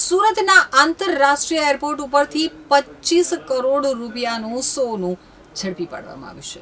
સુરતના આંતરરાષ્ટ્રીય એરપોર્ટ ઉપરથી પચીસ કરોડ રૂપિયાનું સોનું ઝડપી પાડવામાં આવ્યું છે.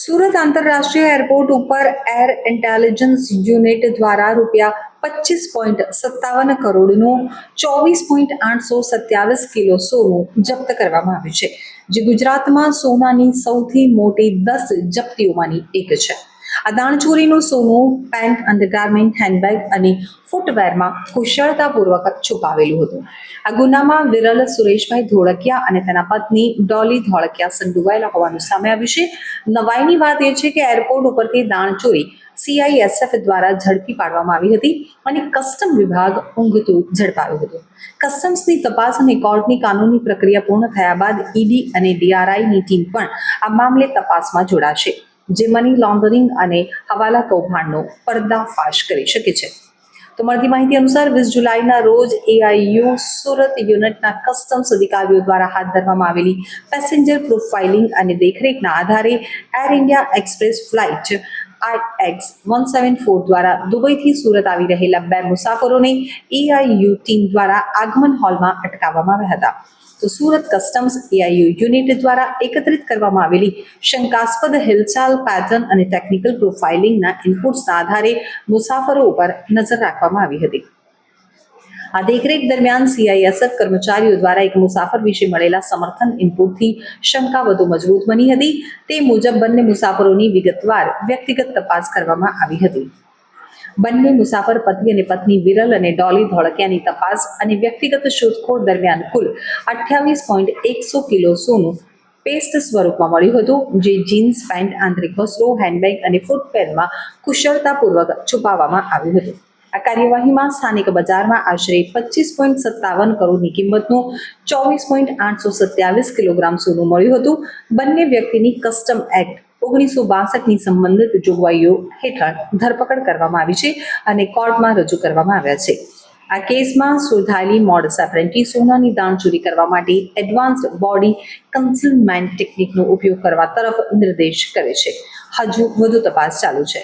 સુરત આંતરરાષ્ટ્રીય એરપોર્ટ ઉપર એર ઇન્ટેલિજન્સ યુનિટ દ્વારા રૂપિયા પચીસ પોઈન્ટ સત્તાવન કરોડનું ચોવીસ પોઈન્ટ આઠસો સત્યાવીસ કિલો સોનું જપ્ત કરવામાં આવ્યું છે, જે ગુજરાતમાં સોનાની સૌથી મોટી દસ જપ્તીઓમાંની એક છે. આ દાણચોરીનું સોનું, પેન્ટ, અંડરગાર્મેન્ટ, હેન્ડબેગ અને ફૂટવેરમાં કુશળતાપૂર્વક છુપાવેલું હતું. આ ગુનામાં વિરલ, સુરેશભાઈ ધોળકિયા અને તેના પત્ની ડોલી ધોળકિયા સંડોવાયેલા હોવાનું સામે આવ્યું છે. નવાઈની વાત એ છે કે એરપોર્ટ ઉપરથી દાણચોરી સીઆઈએસએફ દ્વારા ઝડપી પાડવામાં આવી હતી અને કસ્ટમ વિભાગ ઊંઘતું ઝડપાયું હતું. કસ્ટમ્સની તપાસ અને કોર્ટની કાનૂની પ્રક્રિયા પૂર્ણ થયા બાદ ઈડી અને ડીઆરઆઈની ટીમ પણ આ મામલે તપાસમાં જોડાશે. જે મની લોન્ડરિંગ અને હવાલા કૌભાંડનો પર્દાફાશ કરી શકે છે. તો મળતી માહિતી અનુસાર વીસ જુલાઈના રોજ એઆઈયુ સુરત યુનિટના કસ્ટમ્સ અધિકારીઓ દ્વારા હાથ ધરવામાં આવેલી પેસેન્જર પ્રોફાઇલિંગ અને દેખરેખના આધારે Air India Express flight IX one seven four દ્વારા દુબઈથી સુરત આવી રહેલા બે મુસાફરોને એઆઈયુ ટીમ દ્વારા આગમન હોલમાં અટકાવવામાં આવ્યા હતા. તો સુરત કસ્ટમ્સ એઆઈયુ યુનિટ દ્વારા એકત્રિત કરવામાં આવેલી શંકાસ્પદ હિલચાલ પેટર્ન અને ટેકનિકલ પ્રોફાઇલિંગના ઇનપુટ્સના આધારે મુસાફરો ઉપર નજર રાખવામાં આવી હતી. આ દેખરેખ દરમિયાન સીઆઈએસએફ કર્મચારીઓ દ્વારા એક મુસાફર વિશે મળેલા સમર્થન ઇનપુટથી શંકા વધુ મજબૂત બની હતી. તે મુજબ બંને મુસાફરોની વિગતવાર વ્યક્તિગત તપાસ કરવામાં આવી હતી. બંને મુસાફર પતિ અને પત્ની વિરલ અને ડોલી ધોળકિયાની તપાસ અને વ્યક્તિગત શોધખોળ દરમિયાન કુલ અઠ્યાવીસ પોઈન્ટ એકસો કિલો સોનું પેસ્ટ સ્વરૂપમાં મળ્યું હતું, જે જીન્સ, પેન્ટ, આંતરિક વસ્ત્રો, હેન્ડબેગ અને ફૂટવેરમાં કુશળતાપૂર્વક છુપાવવામાં આવ્યું હતું. આ કાર્યવાહીમાં સ્થાનિક બજારમાં આશરે પચીસ પોઈન્ટ સત્તાવન કરોડની કિંમતનું ચોવીસ પોઈન્ટ આઠસો સત્યાવીસ કિલોગ્રામ સોનું મળ્યું હતું. બંને વ્યક્તિની કસ્ટમ એક્ટ ઓગણીસો બાસઠની સંબંધિત જોગવાઈઓ હેઠળ ધરપકડ કરવામાં આવી છે અને કોર્ટમાં રજૂ કરવામાં આવ્યા છે. આ કેસમાં સુરધાયેલી મોડસ એપ્રેન્ટી સોનાની દાણચોરી કરવા માટે એડવાન્સ્ડ બોડી કન્સલમેન્ટ ટેકનિકનો ઉપયોગ કરવા તરફ નિર્દેશ કરે છે. હજુ વધુ તપાસ ચાલુ છે.